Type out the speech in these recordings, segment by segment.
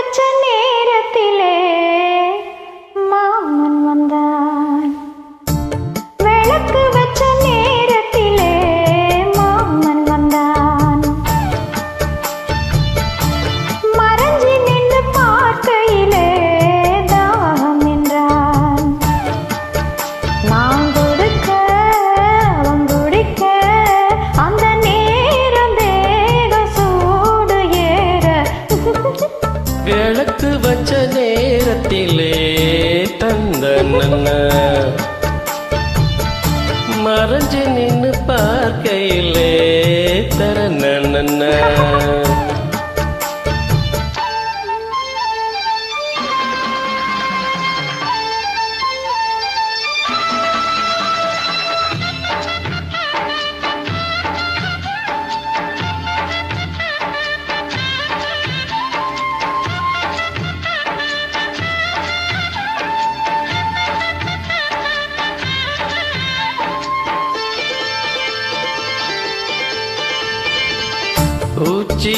வச்ச நேரத்திலே விளக்கு வச்ச நேரத்திலே தந்த மறைஞ்சு நின்று பார்க்கையிலே தர நன்ன உச்சி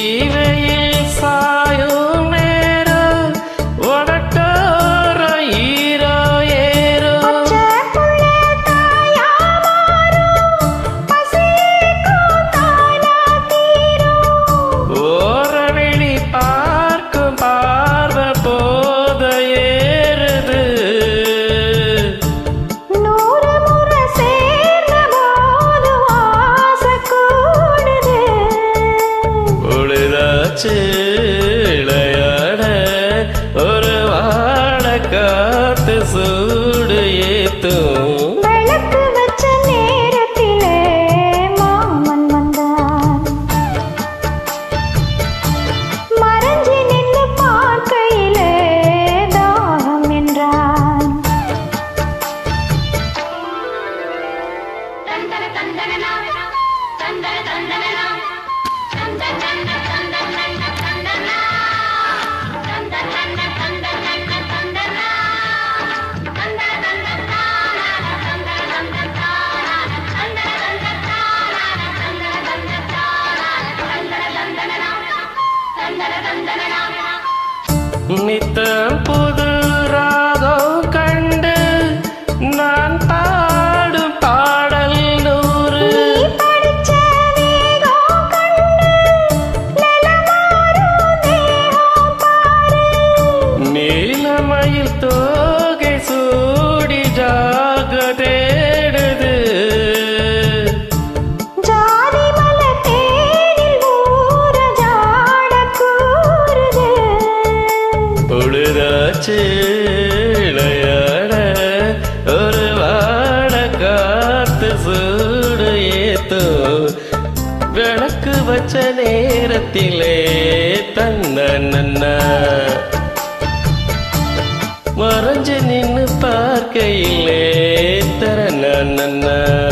சாயோ பொழுதாச்சு இளையாட ஒரு வாழ காத்து சூடு ஏத்தும். நித்தம் புது ராகம் கண்டு நான் பாடும் பாடல் நூறு. நீலமயில் தோகை ரசிச்சு இளையாட ஒரு வாட காத்து சூடு ஏத்தோ. விளக்கு வச்ச நேரத்திலே தன்ன நன்னா. மறைஞ்சு நின்று பார்க்கையிலே தர நன்னா.